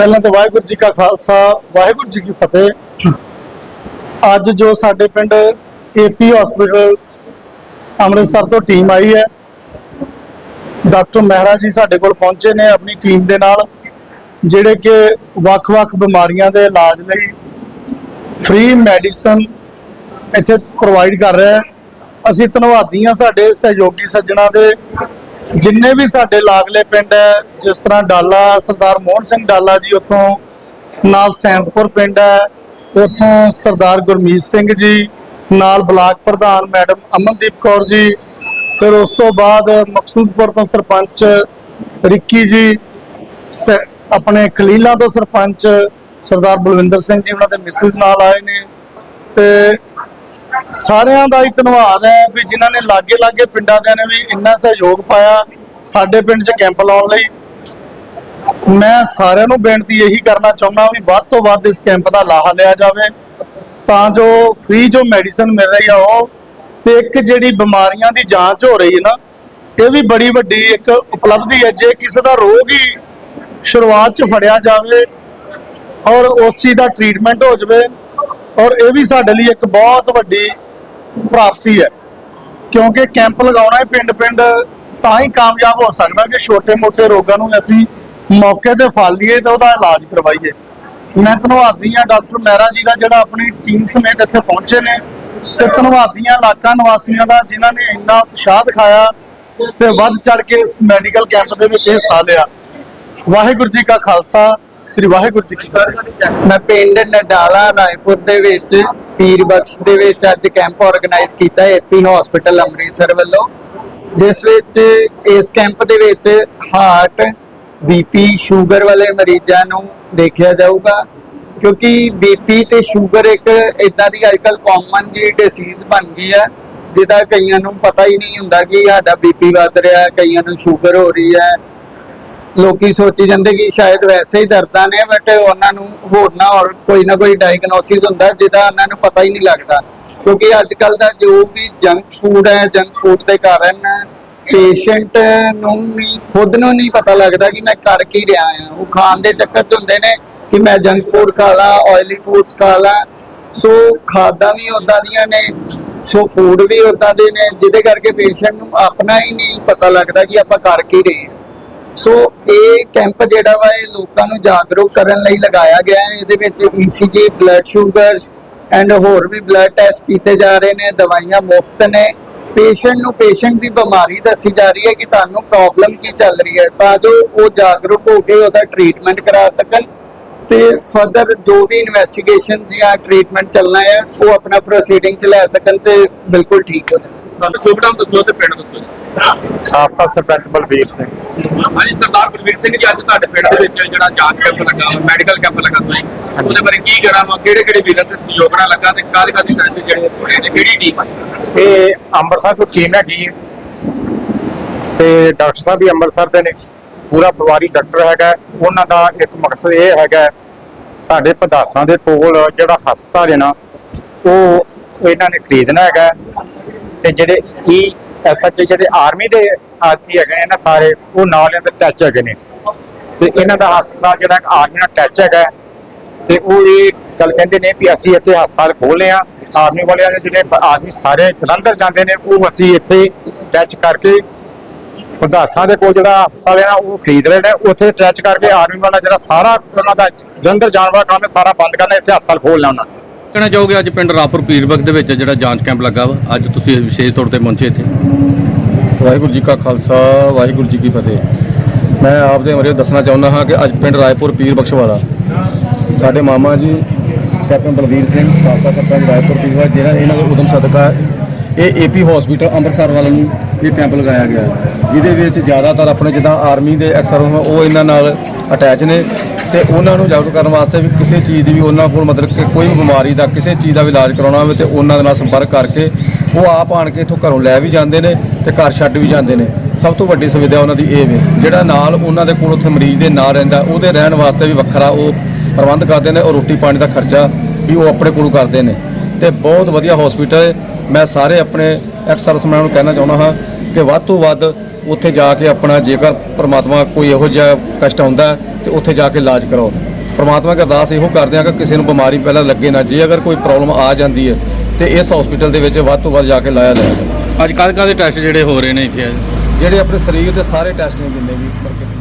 ਪਹਿਲਾਂ ਤਾਂ ਵਾਹਿਗੁਰੂ ਜੀ ਕਾ ਖਾਲਸਾ, ਵਾਹਿਗੁਰੂ ਜੀ ਕੀ ਫਤਿਹ। ਅੱਜ ਜੋ ਸਾਡੇ ਪਿੰਡ ਏਪੀ ਹਸਪੀਟਲ ਅੰਮ੍ਰਿਤਸਰ ਤੋਂ ਟੀਮ ਆਈ ਹੈ ਡਾਕਟਰ ਮਹਿਰਾ ਜੀ ਸਾਡੇ ਕੋਲ ਪਹੁੰਚੇ ਨੇ ਆਪਣੀ ਟੀਮ ਦੇ ਨਾਲ, ਜਿਹੜੇ ਕਿ ਵੱਖ-ਵੱਖ ਬਿਮਾਰੀਆਂ ਦੇ ਇਲਾਜ ਲਈ ਫ੍ਰੀ ਮੈਡੀਸਨ ਇੱਥੇ ਪ੍ਰੋਵਾਈਡ ਕਰ ਰਿਹਾ ਹੈ ਅਸੀਂ ਧੰਨਵਾਦੀ ਹਾਂ ਸਾਡੇ ਸਹਿਯੋਗੀ ਸੱਜਣਾ ਦੇ ਜਿੰਨੇ ਵੀ ਸਾਡੇ ਲਾਗਲੇ ਪਿੰਡ ਹੈ, ਜਿਸ ਤਰ੍ਹਾਂ ਡਾਲਾ, ਸਰਦਾਰ ਮੋਹਨ ਸਿੰਘ ਡਾਲਾ ਜੀ ਉੱਥੋਂ, ਨਾਲ ਸੈਂਪੁਰ ਪਿੰਡ ਹੈ, ਉੱਥੋਂ ਸਰਦਾਰ ਗੁਰਮੀਤ ਸਿੰਘ ਜੀ, ਨਾਲ ਬਲਾਕ ਪ੍ਰਧਾਨ ਮੈਡਮ ਅਮਨਦੀਪ ਕੌਰ ਜੀ, ਫਿਰ ਉਸ ਤੋਂ ਬਾਅਦ ਮਕਸੂਦਪੁਰ ਤੋਂ ਸਰਪੰਚ ਰਿੱਕੀ ਜੀ, ਸ- ਆਪਣੇ ਖਲੀਲਾ ਤੋਂ ਸਰਪੰਚ ਸਰਦਾਰ ਬਲਵਿੰਦਰ ਸਿੰਘ ਜੀ, ਉਹਨਾਂ ਦੇ ਮਿਸਿਸ ਨਾਲ ਆਏ ਨੇ, ਤੇ ਸਾਰਿਆਂ ਦਾ ਹੀ ਧੰਨਵਾਦ ਹੈ ਵੀ ਜਿਨ੍ਹਾਂ ਨੇ ਲਾਗੇ ਲਾਗੇ ਪਿੰਡਾਂ ਦੇ ਨੇ ਵੀ ਇੰਨਾ ਸਹਿਯੋਗ ਪਾਇਆ ਸਾਡੇ ਪਿੰਡ 'ਚ ਕੈਂਪ ਲਾਉਣ ਲਈ। ਮੈਂ ਸਾਰਿਆਂ ਨੂੰ ਬੇਨਤੀ ਇਹੀ ਕਰਨਾ ਚਾਹੁੰਦਾ ਵੀ ਵੱਧ ਤੋਂ ਵੱਧ ਇਸ ਕੈਂਪ ਦਾ ਲਾਹਾ ਲਿਆ ਜਾਵੇ। ਤਾਂ ਜੋ ਫ੍ਰੀ ਜੋ ਮੈਡੀਸਨ ਮਿਲ ਰਹੀ ਆ ਉਹ ਤੇ ਇੱਕ ਜਿਹੜੀ ਬਿਮਾਰੀਆਂ ਦੀ ਜਾਂਚ ਹੋ ਰਹੀ ਹੈ ਨਾ, ਇਹ ਵੀ ਬੜੀ ਵੱਡੀ ਇੱਕ ਉਪਲਬਧੀ ਹੈ। ਜੇ ਕਿਸੇ ਦਾ ਰੋਗ ਹੀ ਸ਼ੁਰੂਆਤ 'ਚ ਫੜਿਆ ਜਾਵੇ ਔਰ ਉਸ ਚੀਜ਼ ਦਾ ਟ੍ਰੀਟਮੈਂਟ ਹੋ ਜਾਵੇ ਔਰ ਇਹ ਵੀ ਸਾਡੇ ਲਈ ਇੱਕ ਬਹੁਤ ਵੱਡੀ ਪ੍ਰਾਪਤੀ ਹੈ। ਕਿਉਂਕਿ ਕੈਂਪ ਲਗਾਉਣਾ ਹੈ ਪਿੰਡ-ਪਿੰਡ ਤਾਂ ਹੀ ਕਾਮਯਾਬ ਹੋ ਸਕਦਾ ਕਿ ਛੋਟੇ-ਮੋਟੇ ਰੋਗਾਂ ਨੂੰ ਅਸੀਂ ਮੌਕੇ ਤੇ ਫੜ ਲਈਏ ਤੇ ਉਹਦਾ ਇਲਾਜ ਕਰਵਾਈਏ। ਮੈਂ ਧੰਨਵਾਦੀ ਹਾਂ ਡਾਕਟਰ ਮਹਿਰਾ ਜੀ ਦਾ ਜਿਹੜਾ ਆਪਣੀ ਟੀਮ ਸਮੇਤ ਇੱਥੇ ਪਹੁੰਚੇ ਨੇ ਤੇ ਧੰਨਵਾਦੀਆਂ ਇਲਾਕਾ ਨਿਵਾਸੀਆਂ ਦਾ ਜਿਨ੍ਹਾਂ ਨੇ ਇੰਨਾ ਉਤਸ਼ਾਹ ਦਿਖਾਇਆ ਤੇ ਵੱਧ ਚੜ ਕੇ ਇਸ ਮੈਡੀਕਲ ਕੈਂਪ ਦੇ ਵਿੱਚ ਹਿੱਸਾ ਲਿਆ। ਵਾਹਿਗੁਰੂ ਜੀ ਕਾ ਖਾਲਸਾ ਸ੍ਰੀ ਵਾਹਿਗੁਰੂ ਜੀ ਕੀ ਫਤਿਹ। ਮੈਂ ਪਿੰਡ ਨਡਾਲਾ, ਰਾਏਪੁਰ ਦੇ ਵਿੱਚ, ਪੀਰ ਬਖਸ਼ ਦੇ ਵਿੱਚ ਅੱਜ ਕੈਂਪ ਆਰਗੇਨਾਈਜ਼ ਕੀਤਾ ਹੈ ਐਪੀ ਹਸਪੀਟਲ ਅੰਮ੍ਰਿਤਸਰ ਵੱਲੋਂ, ਜਿਸ ਵਿੱਚ ਇਸ ਕੈਂਪ ਦੇ ਵਿੱਚ ਹਾਰਟ ਬੀਪੀ ਸ਼ੂਗਰ ਵਾਲੇ ਮਰੀਜ਼ਾਂ ਨੂੰ ਦੇਖਿਆ ਜਾਊਗਾ, ਕਿਉਂਕਿ ਬੀਪੀ ਤੇ ਸ਼ੂਗਰ ਇੱਕ ਇਦਾਂ ਦੀ ਅੱਜਕੱਲ ਕਾਮਨ ਜੀ ਡਿਸੀਜ਼ ਬਣ ਗਈ ਹੈ ਜਿਹਦਾ ਕਈਆਂ ਨੂੰ ਪਤਾ ਹੀ ਨਹੀਂ ਹੁੰਦਾ ਕਿ ਸਾਡਾ ਬੀਪੀ ਵੱਧ ਰਿਹਾ, ਕਈਆਂ ਨੂੰ ਸ਼ੂਗਰ ਹੋ ਰਹੀ ਹੈ ਲੋਕੀ ਸੋਚੀ ਜਾਂਦੇ ਕਿ ਸ਼ਾਇਦ ਵੈਸੇ ਹੀ ਦਰਦਾਂ ਨੇ ਬਟ ਉਹਨਾਂ ਨੂੰ ਹੋਰ ਨਾ ਹੋਰ ਕੋਈ ਨਾ ਕੋਈ ਡਾਇਗਨੋਸਿਸ ਹੁੰਦਾ ਜਿਹਦਾ ਉਹਨਾਂ ਨੂੰ ਪਤਾ ਹੀ ਨਹੀਂ ਲੱਗਦਾ। ਕਿਉਂਕਿ ਅੱਜ ਕੱਲ ਦਾ ਜੋ ਵੀ ਜੰਕ ਫੂਡ ਹੈ ਜੰਕ ਫੂਡ ਦੇ ਕਾਰਨ ਪੇਸ਼ੈਂਟ ਨੂੰ ਨਹੀਂ ਖੁਦ ਨੂੰ ਨਹੀਂ ਪਤਾ ਲੱਗਦਾ ਕਿ ਮੈਂ ਕਰ ਕੀ ਰਿਹਾ ਹਾਂ। ਉਹ ਖਾਣ ਦੇ ਚੱਕਰ 'ਚ ਹੁੰਦੇ ਨੇ ਕਿ ਮੈਂ ਜੰਕ ਫੂਡ ਖਾ ਲਾਂ ਆਇਲੀ ਫੂਡਸ ਖਾ ਲਾਂ। ਸੋ ਖਾਦਾਂ ਵੀ ਉਦਾਂ ਦੀਆਂ ਨੇ, ਸੋ ਫੂਡ ਵੀ ਉਦਾਂ ਦੇ ਨੇ, ਜਿਹਦੇ ਕਰਕੇ ਪੇਸ਼ੈਂਟ ਨੂੰ ਆਪਣਾ ਹੀ ਨਹੀਂ ਪਤਾ ਲੱਗਦਾ ਕਿ ਆਪਾਂ ਕਰ ਕੀ ਰਹੇ ਹਾਂ। ਸੋ ਇਹ ਕੈਂਪ ਜਿਹੜਾ ਵਾ, ਇਹ ਲੋਕਾਂ ਨੂੰ ਜਾਗਰੂਕ ਕਰਨ ਲਈ ਲਗਾਇਆ ਗਿਆ ਹੈ। ਇਹਦੇ ਵਿੱਚ ECG ਬਲੱਡ ਸ਼ੂਗਰਸ ਐਂਡ ਹੋਰ ਵੀ ਬਲੱਡ ਟੈਸਟ ਕੀਤੇ ਜਾ ਰਹੇ ਨੇ, ਦਵਾਈਆਂ ਮੁਫਤ ਨੇ। ਪੇਸ਼ੈਂਟ ਨੂੰ ਪੇਸ਼ੈਂਟ ਦੀ ਬਿਮਾਰੀ ਦੱਸੀ ਜਾ ਰਹੀ ਹੈ ਕਿ ਤੁਹਾਨੂੰ ਪ੍ਰੋਬਲਮ ਕੀ ਚੱਲ ਰਹੀ ਹੈ। ਤਾਂ ਜੋ ਉਹ ਜਾਗਰੂਕ ਹੋ ਕੇ ਉਹਦਾ ਟ੍ਰੀਟਮੈਂਟ ਕਰਾ ਸਕਣ ਤੇ ਫਰਦਰ ਜੋ ਵੀ ਇਨਵੈਸਟੀਗੇਸ਼ਨਸ ਜਾਂ ਟ੍ਰੀਟਮੈਂਟ ਚੱਲਣਾ ਹੈ, ਉਹ ਆਪਣਾ ਪ੍ਰੋਸੀਡਿੰਗ ਚ ਲੈ ਸਕਣ ਤੇ ਬਿਲਕੁਲ ਠੀਕ ਹੋ ਜਾਣ। ਤੁਹਾਨੂੰ ਸ਼ੁਭ ਨਾਮ ਦੱਸੋ ਤੇ ਪਿੰਡ ਦੱਸੋ। ਸਾਬਕਾ ਸਰਪੰਚ ਬਲਬੀਰ ਸਿੰਘ। ਹਾਂਜੀ ਸਰਦਾਰ ਬਲਵੀਰ ਸਿੰਘ ਜੀ ਅੱਜ ਤੁਹਾਡੇ ਪਿੰਡ ਦੇ ਵਿੱਚ ਜਿਹੜਾ ਜਾਂਚ ਕੈਂਪ ਲੱਗਾ ਮੈਡੀਕਲ ਕੈਂਪ ਲੱਗਾ ਤੁਸੀਂ। ਉਹਦੇ ਬਾਰੇ ਕੀ ਕਰਾਂ ਕਿਹੜੇ ਕਿਹੜੇ ਵੀਰਾਂ ਤੇ ਸਹਿਯੋਗ ਨਾਲ ਲੱਗਾ ਤੇ ਕਾਹਦੇ ਕਾਹਦੇ ਟੈਸਟ ਜਿਹੜੇ ਹੋਣੇ ਨੇ ਕਿਹੜੀ ਟੀਮ ਇਹ ਅੰਮ੍ਰਿਤਸਰ ਤੋਂ ਟੀਮ ਹੈਗੀ ਹੈ। ਤੇ ਡਾਕਟਰ ਸਾਹਿਬ ਵੀ ਅੰਮ੍ਰਿਤਸਰ ਦੇ ਨੇ। ਪੂਰਾ ਪਰਿਵਾਰੀ ਡਾਕਟਰ ਹੈਗਾ ਉਹਨਾਂ ਦਾ ਇੱਕ ਮਕਸਦ ਇਹ ਹੈਗਾ ਸਾਡੇ ਪਦਾਸਾਂ ਦੇ ਕੋਲ ਜਿਹੜਾ ਹਸਪਤਾਲ ਹੈ ਨਾ ਉਹ ਇਹਨਾਂ ਨੇ ਖਰੀਦਣਾ ਹੈਗਾ ਤੇ ਜਿਹੜੇ e, ਈ ਐਸਐਚ ਜਿਹੜੇ ਆਰਮੀ ਦੇ ਆਦਮੀ ਹੈਗੇ ਨੇ ਨਾ ਸਾਰੇ, ਉਹ ਨਾਲ ਇਹਦੇ ਟੱਚ ਹੈਗੇ ਨੇ। ਤੇ ਇਹਨਾਂ ਦਾ ਹਸਪਤਾਲ ਜਿਹੜਾ ਆਰਮੀ ਨਾਲ ਟੱਚ ਹੈਗਾ ਤੇ ਉਹ ਇਹ ਗੱਲ ਕਹਿੰਦੇ ਨੇ ਵੀ ਅਸੀਂ ਇੱਥੇ ਹਸਪਤਾਲ ਖੋਲ੍ਹੇ ਆ ਆਰਮੀ ਵਾਲਿਆਂ ਦੇ ਜਿਹੜੇ ਆਦਮੀ ਸਾਰੇ ਜਲੰਧਰ ਜਾਂਦੇ ਨੇ, ਉਹ ਅਸੀਂ ਇੱਥੇ ਟੱਚ ਕਰਕੇ ਪ੍ਰਧਾਸਾਂ ਦੇ ਕੋਲ ਜਿਹੜਾ ਹਸਪਤਾਲ ਹੈ ਨਾ, ਉਹ ਖਰੀਦ ਰਹੇ ਨੇ। ਉੱਥੇ ਟੱਚ ਕਰਕੇ ਆਰਮੀ ਵਾਲਾ ਜਿਹੜਾ ਸਾਰਾ ਉਹਨਾਂ ਦਾ ਜਲੰਧਰ ਜਾਣ ਵਾਲਾ ਕੰਮ ਸਾਰਾ ਬੰਦ ਕਰਨਾ, ਇੱਥੇ ਹਸਪਤਾਲ ਖੋਲ੍ਹਣਾ ਉਹਨਾਂ ਕਹਿਣਾ ਚਾਹੋਗੇ ਅੱਜ ਪਿੰਡ ਰਾਪੁਰ ਪੀਰਬਖ ਦੇ ਵਿੱਚ ਜਿਹੜਾ ਜਾਂਚ ਕੈਂਪ ਲੱਗਾ ਵਾ? ਅੱਜ ਤੁਸੀਂ ਵਿਸ਼ੇਸ਼ ਤੌਰ ਤੇ ਪਹੁੰਚੇ ਇੱਥੇ। ਵਾਹਿਗੁਰੂ ਜੀ ਕਾ ਖਾਲਸਾ, ਵਾਹਿਗੁਰੂ ਜੀ ਕੀ ਫਤਿਹ। ਮੈਂ ਆਪ ਦੇ ਬਾਰੇ ਦੱਸਣਾ ਚਾਹੁੰਦਾ ਹਾਂ ਕਿ ਅੱਜ ਪਿੰਡ ਰਾਏਪੁਰ ਪੀਰ ਬਖਸ਼ਵਾਲਾ। ਸਾਡੇ ਮਾਮਾ ਜੀ, ਕੈਪਟਨ ਬਲਵੀਰ ਸਿੰਘ, ਸਾਬਕਾ ਸਰਪੰਚ ਰਾਏਪੁਰ ਪੀਰ ਜਿਹੜਾ ਇਹਨਾਂ ਦਾ ਉਦਮ ਸਦਕਾ ਇਹ ਏਪੀ ਹਸਪੀਟਲ ਅੰਮ੍ਰਿਤਸਰ ਵੱਲ ਨੂੰ ਇਹ ਕੈਂਪ ਲਗਾਇਆ ਗਿਆ ਜਿਹਦੇ ਵਿੱਚ ਜ਼ਿਆਦਾਤਰ ਆਪਣੇ ਜਿੱਦਾਂ ਆਰਮੀ ਦੇ ਅਕਸਰ ਉਹ ਇਹਨਾਂ ਨਾਲ ਅਟੈਚ ਨੇ। ਤੇ ਉਹਨਾਂ ਨੂੰ ਜਾਗਰੂਕ ਕਰਨ ਵਾਸਤੇ ਵੀ ਕਿਸੇ ਚੀਜ਼ ਦੀ ਵੀ ਉਹਨਾਂ ਕੋਲ ਮਤਲਬ ਕਿ ਕੋਈ ਵੀ ਬਿਮਾਰੀ ਦਾ ਕਿਸੇ ਚੀਜ਼ ਦਾ ਵੀ ਇਲਾਜ ਕਰਾਉਣਾ ਹੋਵੇ ਤੇ ਉਹਨਾਂ ਦੇ ਨਾਲ ਸੰਪਰਕ ਕਰਕੇ ਉਹ ਆਪ ਆਣ ਕੇ ਇੱਥੋਂ ਘਰੋਂ ਲੈ ਵੀ ਜਾਂਦੇ ਨੇ ਤੇ ਘਰ ਛੱਡ ਵੀ ਜਾਂਦੇ ਨੇ। ਸਭ ਤੋਂ ਵੱਡੀ ਸੁਵਿਧਾ ਉਹਨਾਂ ਦੀ ਇਹ ਵੀ, ਜਿਹੜਾ ਨਾਲ ਉਹਨਾਂ ਦੇ ਕੋਲ ਉੱਥੇ ਮਰੀਜ਼ ਦੇ ਨਾਲ ਰਹਿੰਦਾ, ਉਹਦੇ ਰਹਿਣ ਵਾਸਤੇ ਵੀ ਵੱਖਰਾ ਉਹ ਪ੍ਰਬੰਧ ਕਰਦੇ ਨੇ ਔਰ ਰੋਟੀ ਪਾਣੀ ਦਾ ਖਰਚਾ ਵੀ ਉਹ ਆਪਣੇ ਕੋਲੋਂ ਕਰਦੇ ਨੇ। ਤੇ ਬਹੁਤ ਵਧੀਆ ਹਸਪੀਟਲ ਹੈ। ਮੈਂ ਸਾਰੇ ਆਪਣੇ ਐਕਸ ਸਰਵਿਸਮੈਨ ਨੂੰ ਕਹਿਣਾ ਚਾਹੁੰਦਾ ਹਾਂ ਕਿ ਵੱਧ ਤੋਂ ਵੱਧ ਉੱਥੇ ਜਾ ਕੇ ਆਪਣਾ ਜੇਕਰ ਪ੍ਰਮਾਤਮਾ ਕੋਈ ਇਹੋ ਜਿਹਾ ਕਸ਼ਟ ਆਉਂਦਾ ਤੇ ਉੱਥੇ ਜਾ ਕੇ ਇਲਾਜ ਕਰਾਓ। ਪ੍ਰਮਾਤਮਾ ਅੱਗੇ ਅਰਦਾਸ ਇਹੋ ਕਰਦੇ ਹਾਂ ਕਿ ਕਿਸੇ ਨੂੰ ਬਿਮਾਰੀ ਪਹਿਲਾਂ ਲੱਗੇ ਨਾ ਜੇ ਅਗਰ ਕੋਈ ਪ੍ਰੋਬਲਮ ਆ ਜਾਂਦੀ ਹੈ ਤੇ ਇਸ ਹਸਪੀਟਲ ਦੇ ਵਿੱਚ ਵੱਧ ਤੋਂ ਵੱਧ ਜਾ ਕੇ ਲਾਇਆ ਜਾਏਗਾ ਅੱਜ ਕਾਹਦੇ ਕਾਹਦੇ ਟੈਸਟ ਜਿਹੜੇ ਹੋ ਰਹੇ ਨੇ ਇੱਥੇ ਜਿਹੜੇ ਆਪਣੇ ਸਰੀਰ ਦੇ ਸਾਰੇ ਟੈਸਟ ਨੇ ਜਿੰਨੇ ਵੀ